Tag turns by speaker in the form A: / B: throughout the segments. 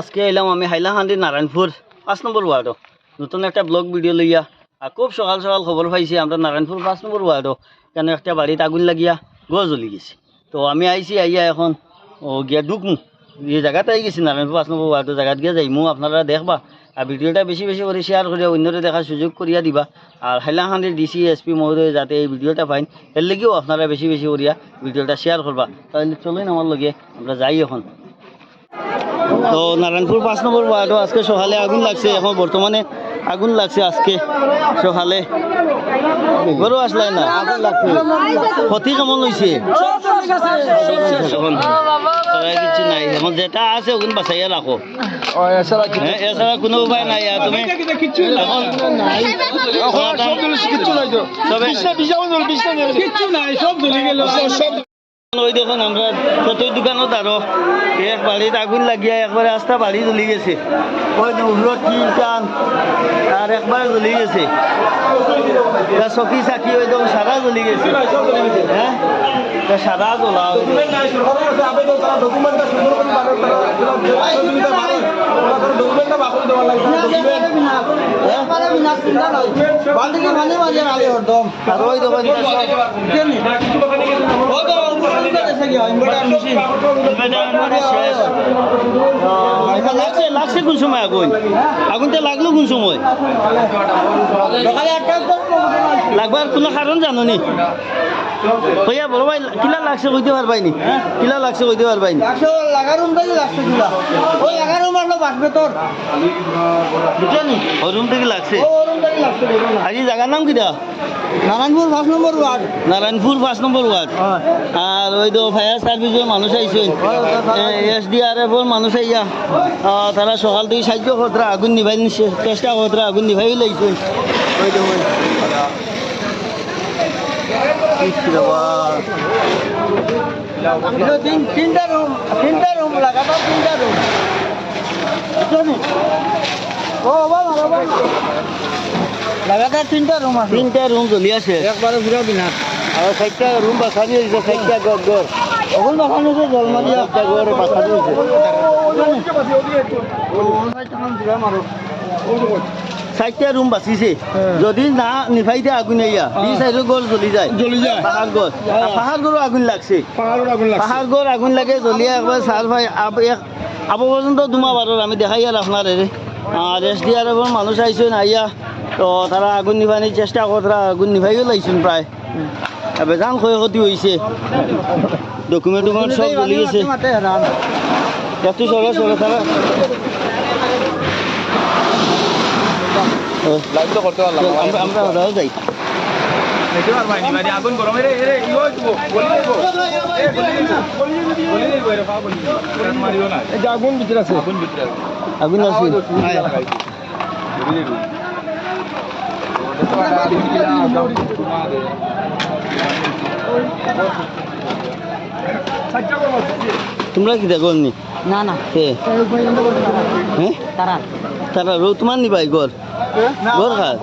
A: আজকে এলাম আমি হাইলাকান্দি নারায়ণপুর। পাঁচ নম্বর ওয়ার্ডও নতুন একটা ব্লগ ভিডিও লইয়া। আর খুব সকাল সকাল খবর পাইছি আমরা নারায়ণপুর পাঁচ নম্বর ওয়ার্ডও কেন একটা বাড়িতে আগুন লাগিয়া গছ জ্বলি গেছে। তো আমি আইছি আইয়া এখন ও গিয়া ঢুকমু। জায়গাতে আই গেছি নারায়ণপুর পাঁচ নম্বর ওয়ার্ডও জায়গাত গিয়া যাইমু আপনারা দেখবা। আর ভিডিওটা বেশি বেশি করে শেয়ার করিয়া অন্যরে দেখার সুযোগ করিয়া দিবা। আর হাইলাকান্দির ডিসি এসপি মহোদয় যাতে এই ভিডিওটা পাইন এর লেগেও আপনারা বেশি বেশি করিয়া ভিডিওটা শেয়ার করবা তাহলে চলুন আমার লগে, আমরা যাই এখন। তো নারায়ণপুর পাঁচ নম্বর ওয়ার্ডও আজকে সকালে আগুন লাগছে, এখন বর্তমানে আগুন লাগছে আজকে সকালে এবারও আসলে না? আগুন লাগছে ক্ষতি কেমন হয়েছে কিছু নাই এখন যেটা আছে ওগুলো বাঁচাইয়া রাখো
B: এছাড়া কি
A: হ্যাঁ এছাড়া কোনো উপায় নাই তুমি এখন
B: এখন সব নাই তো।
A: সবে- ওই দেখুন আমরা চতুর দোকানত আরও এক বাড়িতে আগুন লাগিয়া একবারে আস্তা বাড়ি জ্বলি গেছে। ওই উহরত টিন টান আর একবারে জ্বলি গেছে। তা চকি চাকি ওই দেখুন সারা জ্বলি গেছে। হ্যাঁ সারা জ্বলা ওই আর ওই ও, লাগছে লাগছে কোন সময় আগুন আগুনটা লাগল কোন সময় লাগবার কোনো কারণ জানো নি কইয়া বড় ভাই কিলা লাগছে কইতে পারবাই নি কিলা লাগছে কইতে পারবাই নি? বুঝলেন ও রুম থেকে লাগছে আজি জায়গার নাম কিটা
B: নারায়ণপুর পাঁচ নম্বর ওয়ার্ড।
A: নারায়ণপুর পাঁচ নম্বর ওয়ার্ড। আর ওই তো ফায়ার সার্ভিসের মানুষ আইছেন এস ডি আর এফর মানুষ আইয়া। তারা সকাল থেকে সাহায্য করতরা আগুন নিভাই নিছে- চেষ্টা করতরা আগুন নিভাই লাইছেন ওই বাবা।
B: তিনটা রুম তিনটা রুম লাগাতার তিনটা রুম ও বাবা বাবা লাগাতার তিনটা রুম আছে
A: তিনটা রুম জ্বলি আছে
B: একবারে পুরো বিনা
A: আর চারটা রুম বাঁচানি হয়েছে চারটা ঘর ঘর
B: অকল বাগান হচ্ছে জলমারি
A: চারটা ঘর বাঁচানি হয়েছে চারটা রুম বাঁচিছে। যদি না নিভাইতে আগুন আইয়া এই চাইডের ঘর জ্বলি যায়।
B: জ্বলি যায়।
A: পাহাড় ঘর পাহাড় ঘরও আগুন লাগছে। পাহাড় ঘর আগুন লাগে জ্বলিয়া একবার সার ভাই আব- পর্যন্ত দুমা বারোর আমি দেখাই আর আপনার এস ডি আর মানুষ আইসেন আইয়া তো তারা আগুন নিভানির চেষ্টা করে আগুন নিভাইও লাইছেন প্রায় বেজান ক্ষয়ক্ষতি হয়েছে ডকুমেন্ট টকুমেন্ট সব জ্বলি গেছে একটু সরে সরে তারা
B: লাইভ তো করতে পারলাম
A: আমরা আমরা ওরাও যাই।
B: দেখতে পারবাই নি মানে আগুন গরম এরে এরে ইও দিব বলি দিব। এ বলি দিব। বলি দিব এরে পা বলি কারণ মারিও না। এই আগুন ভিতরে আছে। আগুন ভিতরে আছে।
A: আগুন আছে।
B: বলি দিব।
A: তোমরা কি দেখো নি
C: না।
A: হ্যাঁ?
C: তারা।
A: তারা রো তোমার নিবাই ঘর? ঘর খার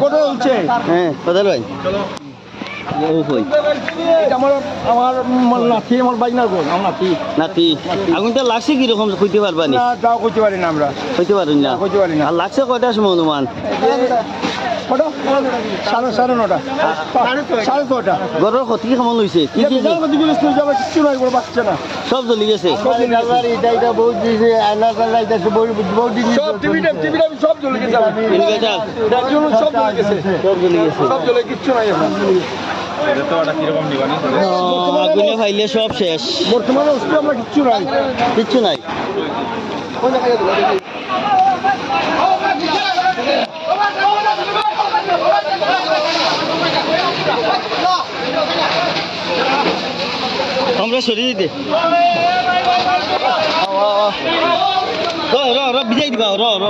B: কোটা উঠছে
A: হ্যাঁ কোথায় ভাই। ও কই?
B: আমার আমার নাতি আমার বাইনার গোল আমার নাতি।
A: নাতি? লাগছে কীরকম? কইতে পারবা নি?
B: করতে পারি না আমরা।
A: কইতে পারুন না।
B: কইতে পারি না।
A: আর লাগছে কয়টার সময় অনুমান?
B: কটা সাড়ে সাড়ে নটা। সাড়ে ছটা।
A: ঘরের ক্ষতি কেমন হয়েছে কি কি কি?
B: কিচ্ছু নাই কোনো বাচ্চা না
A: সব জ্বলি গেছে
B: সব টিভি টিভি সব জ্বলে গেছে।
A: ইনভার্টার
B: সব জ্বলে গেছে।
A: সব জ্বলি গেছে।
B: সব জ্বলে কিচ্ছু নাই এখন
A: আগুনে ফাইলে সব শেষ।
B: বর্তমানে আমরা কিচ্ছু নাই।
A: কিচ্ছু নাই। আমরা সরিয়ে দিতে র র র বিজাই দিবা, র র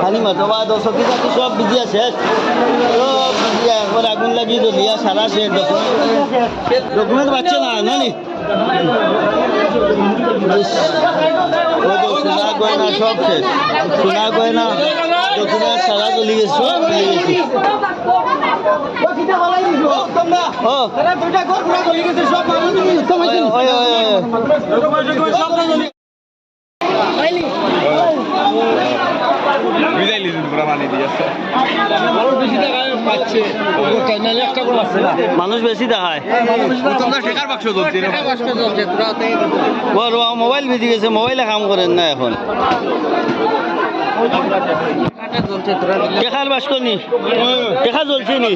A: খালি মাতবা দশ কি সব বিজি আছে সব বিজি একবার আগুন লাগিয়ে দলিয়া সারা শেষ ডকুমেন্ট তো সোনা গয়না ডকুমেন্ট সারা চলি গেছে?
B: মানি
A: মানুষ বেশি দেখায়।
B: তোমরা
A: মোবাইল বেজে গেছে মোবাইলে কাম করেন না এখন। দেখার বাস নি দেখা চলছে নি?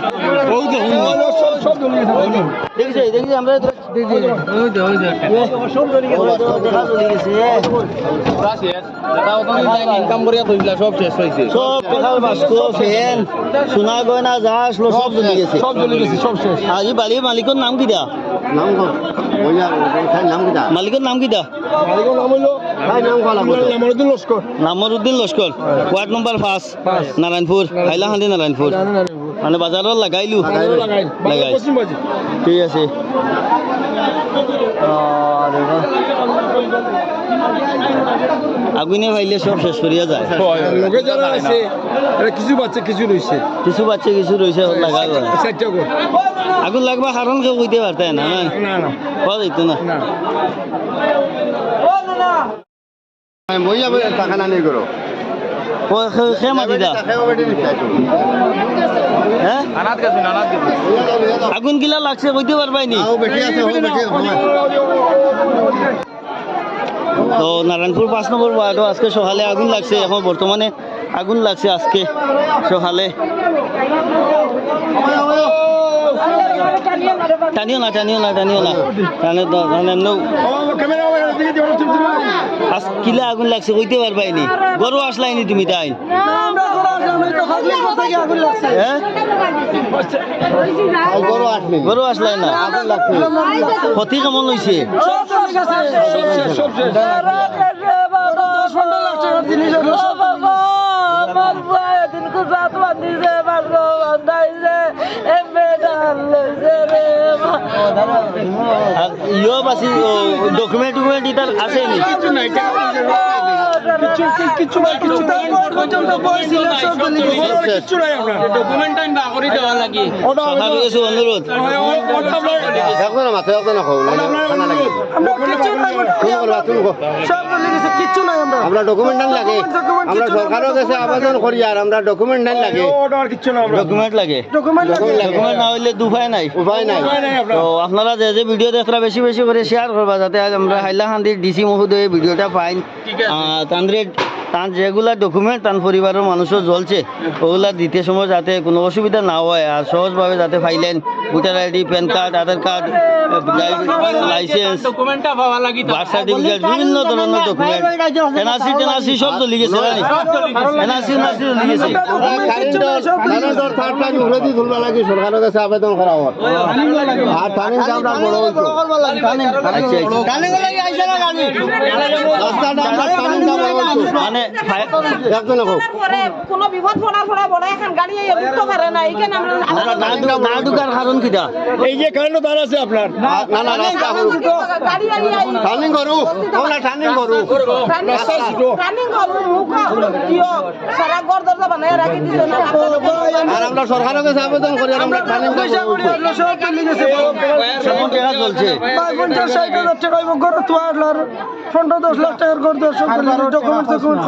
A: দেখছে? দেখছি? আমরা সোনা। গয়না যা আসলো সব চলে গেছে।
B: সব চলে গেছে সব শেষ।
A: আজি বাড়ির মালিকের নাম কি দা
D: নাম নাম কিটা
A: মালিকের নাম কি দা
B: মালিকের নাম হইল
D: ভাই নাম কলা
B: নামরুদ্দিন লস্কর
A: ওয়ার্ড নম্বর পাঁচ। নারায়ণপুর হাইলাহান্দি নারায়ণপুর মানে বাজারত লাগাইলো। লাগাই। ঠিক আছে? আগুনে ভাইলে সব শেষ করিয়া যায়।
B: লোকে যারা আছে কিছু বাচ্চা কিছু রয়েছে
A: কিছু বাচ্চা কিছু রয়েছে লাগা যায়
B: চারটা কর
A: আগুন লাগবা কারণ কেউ কইতে পারতে না না?
B: না না
A: পাওয়া যাইতো না।
B: না।
D: টাকা করো।
A: আগুন গিলা লাগছে কইতে পারবাই নি?
D: বেটি আছে ও বেটি
A: তো নারায়ণপুর পাঁচ নম্বর ওয়ার্ডও আজকে সকালে আগুন লাগছে এখন বর্তমানে আগুন লাগছে আজকে সকালে। টানিও না টানিও না টানিও না। টানে টানে নো- আজ কিলা আগুন লাগছে কইতে পারবাই নি গরু আসলাই নি তুমি তাই। হ্যাঁ?
D: গরু
A: আসলাই। না। ক্ষতি কেমন হয়েছে
B: সব শেষ।
A: আর ইয়ো বাসি ডকুমেন্ট ইতার আছে নি
B: কিছু নাই কিছু
D: আমরা ডকুমেন্ট নাই লাগে আমরা সরকারের কাছে আবেদন করি আর আমরা ডকুমেন্ট নাই লাগে
A: ডকুমেন্ট লাগে
D: ডকুমেন্ট লাগে
A: ডকুমেন্ট না হইলে দুফায় নাই।
D: উপায় নাই।
A: তো আপনারা যে যে ভিডিও দেখরা বেশি বেশি করে শেয়ার করবা যাতে আজ আমরা হাইলাহান্দির ডিসি মহোদয় ভিডিওটা পাইন। তাদের তার যেগুলা ডকুমেন্ট তার পরিবারের মানুষও জ্বলছে ওগুলা দিতে সময় যাতে কোনো অসুবিধা না হয় আর সহজভাবে যাতে ফাইলেন voter ID PAN card Aadhaar card licence birth certificate বিভিন্ন ধরনের ডকুমেন্ট এনআরসি টেনআরসি সব চলে গেছে এনআরসি এনআরসি
D: তুলবা লাগে সরকারের কাছে আবেদন করা হয় আর টার্নিং আমরা বড় হইতো
A: আচ্ছা আচ্ছা।
D: রাস্তাটা আমরা টার্নিংটা বড় হইতো
A: মানে ফায়ার-
D: একজনে হোক
C: কোনো বিপদ পড়ার পরে বড় এখন গাড়ি উঠতে পারে না এইখানে আমরা
A: আমরা না ঢু- না ঢুকার কারণ কিটা?
B: এই যে কারেন্ট দাঁড় আছে আপনার।
D: না না রাস্তা
C: গাড়ি আনি আই
D: টার্নিং করু। আমরা টার্নিং করু।
C: রানিং করু। মুখ দিও সারা ঘর দরজা বানায় রাখি দিছে না।
D: আর আমরা সরকারের কাছে আবেদন করি আর আমরা টার্নিংটা বড় হইতো
A: কেমন টাকা চলছে।
B: ওইটা বিজনেস টাকা সব বিজনেস
A: সব বিজনেসের টাকা
B: ওই একটু মাছ বেশি আমরা আনি
A: আচ্ছা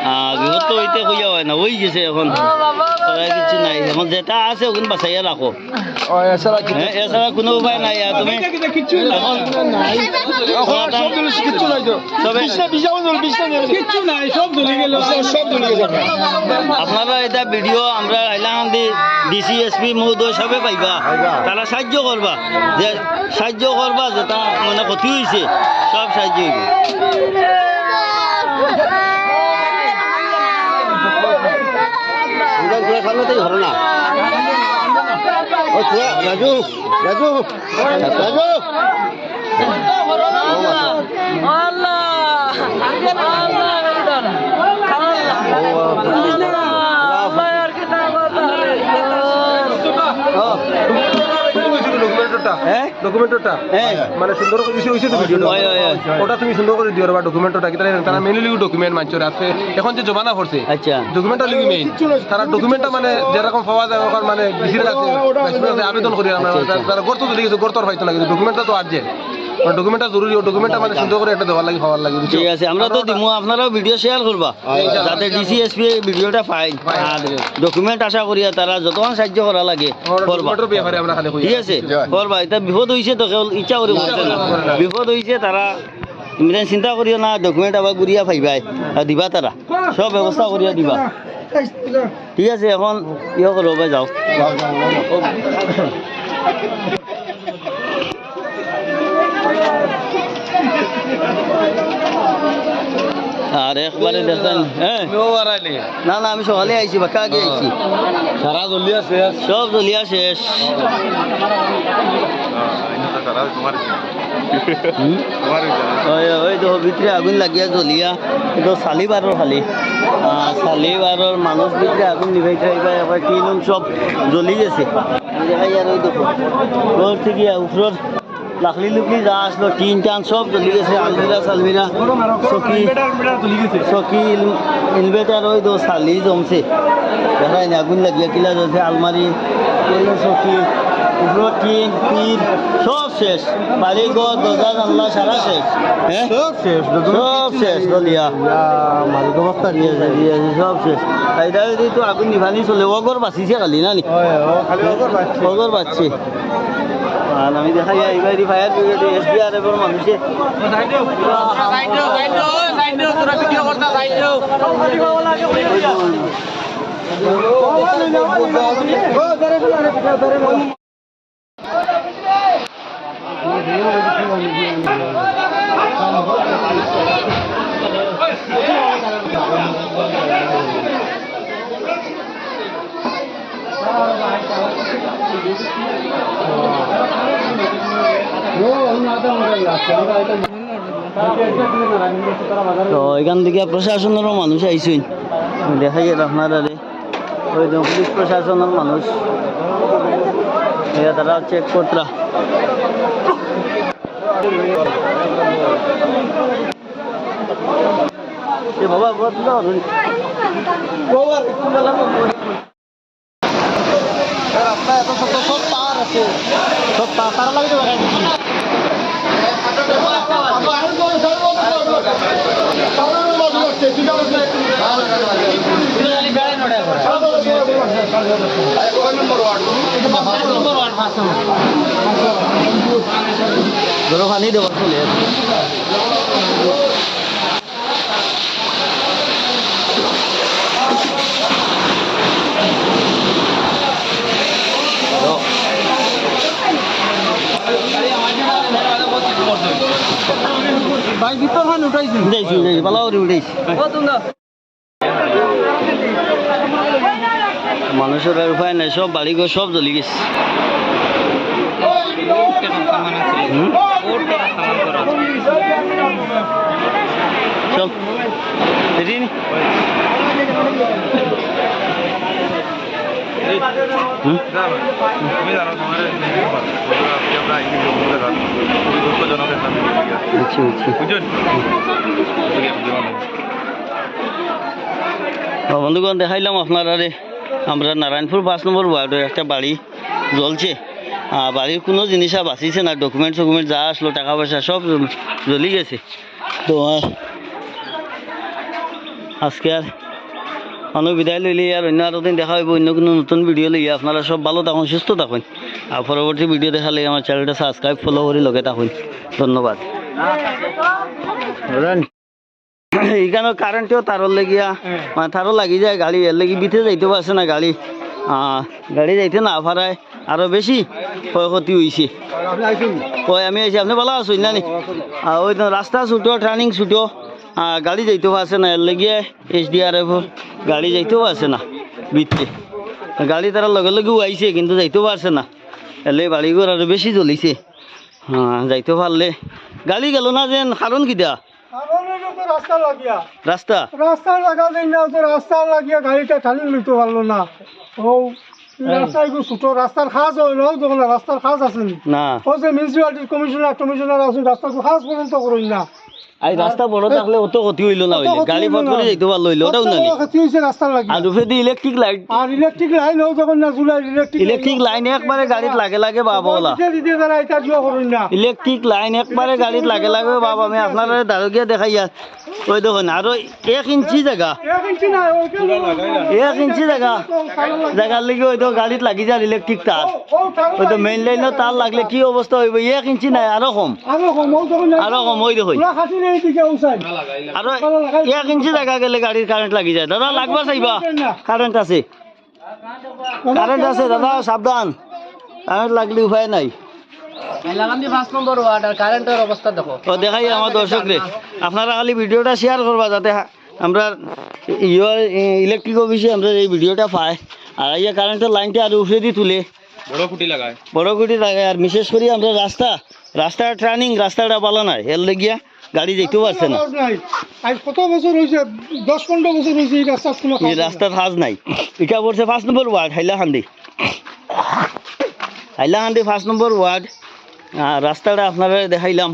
A: আহ, বিপদ তো হইতে কইয়া হয় না হয়ে গেছে এখন। কিছু নাই এখন যেটা আছে ওখানে বাঁচাইয়া রাখো
B: এছাড়া
A: কোনো উপায় নাই তুমি আপনারা এটা ভিডিও আমরা হাইলাকান্দি ডিসি এসপি মহোদয় সবে পাইবা। তারা সাহায্য করবা যে সাহায্য করবা যেটা মানে ক্ষতি হয়েছে সব সাহায্য হইব
D: তোরা সামনেতেই ধরো না রাজু রাজু রাজু।
C: আল্লাহ। আল্লাহ আল্লাহ আর কি না কথা
B: ডকুমেন্টটা
A: হ্যাঁ?
B: ডকুমেন্টটা
A: হ্যাঁ।
B: মানে সুন্দর করে দিছে হইছে তো ভিডিও। ওটা তুমি সুন্দর করে দিও বা ডকুমেন্টটা কি তারা মেনুলি ডকুমেন্ট মানছরে আছে এখন যে জমানা করছে
A: আচ্ছা।
B: ডকুমেন্টটা লিখি মেইন তারা ডকুমেন্টটা মানে যেরকম পাওয়া যায় ওখান মানে বিসির কাছে আবেদন করি আমরা।
A: আচ্ছা, আচ্ছা।
B: তারা গর্ত তুলে গেছে গর্তর পাইতো না কিন্তু ডকুমেন্টটা তো আর্জেন্ট ডকুমেন্টটা জরুরি ও ডকুমেন্টটা মানে সুন্দর করে একটা দেওয়ার লাগে হওয়ার লাগে?
A: ঠিক আছে আমরা তো দিমু আপনারাও ভিডিও শেয়ার করবা যাতে ডিসি এসপি ভিডিওটা পাই ডকুমেন্ট আশা করি তারা যতক্ষণ সাহায্য করা লাগে করবা। ঠিক আছে? করবা এটা বিপদ হয়েছে তো কেবল ইচ্ছা করে বলছে না। বিপদ হয়েছে তারা ইমরান চিন্তা করিও না ডকুমেন্ট আবার গুড়িয়া পাইবাই আর দিবা তারা। সব ব্যবস্থা করিয়া দিবা। ঠিক আছে এখন ইয়ে করবা যাও। আর একবারে দেখেন হ্যাঁ। না না আমি সকালে আইছি বাক্কা আগে আইছি।
B: সারা জলদি আছে
A: সব জ্বলিয়া শেষ? ওই তো ভিতরে আগুন লাগিয়া জ্বলিয়া এটা চালিবাৰৰ খালি চালিবাৰৰ মানুষ ভিতরে আগুন নিভাই থাকবে এবার টিন উন সব জ্বলি গেছে। দেখাই আর ওই দেখো থেকে উপর লাকলি লুকলি যা আসলো টিন টান সব জ্বলি গেছে আলমিরা সালমিরা চকি চকি ইনভার্টার ওই তো চালি জমছে। দেখাই না আগুন লাগিয়া কিলা জ্বলছে আলমারি চকি উপর টিন টিন সব শেষ। বাড়ি ঘর দরজা জানলা সারা শেষ। হ্যাঁ?
D: সব শেষ
A: সব শেষ দলিয়া।
D: মালিক অবস্থা
A: দিয়ে দিয়ে সব শেষ। এইটা যদি তো আগুন নিভানি চলে অগর বাঁচিছে কালি না নি? অগর বাঁচছে। আর আমি দেখা যায় এইবার fire brigade S D R এফের মানুষে তো এখান থেকে প্রশাসনেরও মানুষ আইসুন। দেখা যায় আপনার ওই পুলিশ প্রশাসনের মানুষ। তারা চেক করতরা। বাবা রাস্তা এত সব আছে। সব ধরো পানি দেওয়ার চলে আছে
B: ভাই ভিতর হান উঠাইছি
A: উঠাইছি উঠাইছি করে উঠাইছি মানুষের আর উপায় নাই সব বাড়ি ঘর সব জ্বলি গেছে? হুম? বুঝছি বুঝছি বন্ধুগণ দেখাইলাম আপনারা আমরা নারায়ণপুর পাঁচ নম্বর ওয়ার্ডের একটা বাড়ি জ্বলছে। বাড়ির কোনো জিনিস আর বাঁচিছে না ডকুমেন্ট টকুমেন্ট যা আসলো টাকা পয়সা সব জ্বলি গেছে। তো আজকে আর মানুষ বিদায় লইলে আর অন্য আরও দিন দেখা হইব অন্য কোনো নতুন ভিডিও লইয়া। আপনারা সব ভালো থাকুন সুস্থ থাকুন। আর পরবর্তী ভিডিও দেখালে আমার চ্যানেলটা সাবস্ক্রাইব ফলো করে লগে থাকুন। ধন্যবাদ। এইখানে কারেন্টেও তারও লেগিয়া। তারও লাগি যায় গাড়ি এর লাগি বিতে যাইতে পারছে না গাড়ি। গাড়ি যাইতে না পারায় আরও বেশি ক্ষয়ক্ষতি হয়েছে ওই আমি আইছি আপনি ভালো আছেন না ওই রাস্তা ছুটো টার্নিং ছুটো গাড়ি যাইতেও আছে না এর লেগে এইচ ডি আর এফ গাড়ি যাইতেও আছে না ভিতরে গাড়ি তারা লগে লগে আইছে কিন্তু যাইতেও পারছে না। এলে বাড়িঘর আরও বেশি জ্বলিছে। হ্যাঁ যাইতে পারলে গাড়ি গেল না যেন? কারণ কিটা
E: রাস্তা লাগিয়া।
A: রাস্তা?
E: রাস্তা লাগা দিন না তো রাস্তা লাগিয়া গাড়িটা ঠালি নিতে পারল না। ও রাস্তা এগুলো ছোট রাস্তার খাজ হয় যখন রাস্তার খাজ আছে নি?
A: না।
E: ও যে মিউনিসিপালিটির কমিশনার কমিশনার আছে রাস্তাকে খাজ পর্যন্ত করুন না।
A: এই রাস্তা বড় থাকলে অত ক্ষতি হইল না হইলে। গাড়ি পথ করে। যাইতে পারল হইল ওটাও না
E: ক্ষতি হয়েছে রাস্তার লাগিয়া।
A: আর উপরে ইলেকট্রিক লাইট
E: আর ইলেকট্রিক লাইন হোক যখন না জুলাই ইলেকট্রিক
A: ইলেকট্রিক লাইন একবারে গাড়িত লাগে লাগে বাবা ওলা ইলেকট্রিক লাইন একবারে গাড়িত লাগে লাগে বাবা আমি আপনার দারোগিয়া দেখাই ওই দেখুন আরও এক ইঞ্চি জায়গা।
E: এক ইঞ্চি
A: জায়গা। জায়গার লেগে ওই তো গাড়িত লাগি যায় ইলেকট্রিক তার। ওই তো মেইন লাইনত তার লাগলে কি অবস্থা হইব? এক ইঞ্চি নাই আরও কম।
E: আরও কম
A: আরও কম ওই দেখুন।
E: খাটি
A: আরও এক ইঞ্চি জায়গা গেলে গাড়ির কারেন্ট লাগি যায়। দাদা লাগবা চাইবা? কারেন্ট আছে। কারেন্ট আছে দাদা সাবধান। কারেন্ট লাগলে উপায় নাই। দেখাই আমার দর্শকরে আপনারা খালি ভিডিওটা শেয়ার করবা যাতে আমরা ইয়ে ইলেকট্রিক অফিসে আমরা এই ভিডিওটা পাই। আর ইয়ে কারেন্টের লাইনটা আর উঠে দিয়ে তুলে।
E: বড় খুঁটি লাগায়।
A: বড় কুটি লাগে আর বিশেষ করে আমরা রাস্তা। রাস্তার ট্রানিং রাস্তাটা ভালো নাই। এর লেগিয়া গাড়ি যেতেও পারছে না।
E: আজ কত বছর হয়েছে দশ পনেরো বছর হয়েছে এই রাস্তা কোনো
A: এই রাস্তার হাজ নাই। এটা পড়ছে পাঁচ নম্বর ওয়ার্ড হাইলাকান্দি হাইলাকান্দি পাঁচ নম্বর ওয়ার্ড। রাস্তাটা আপনারা দেখাইলাম।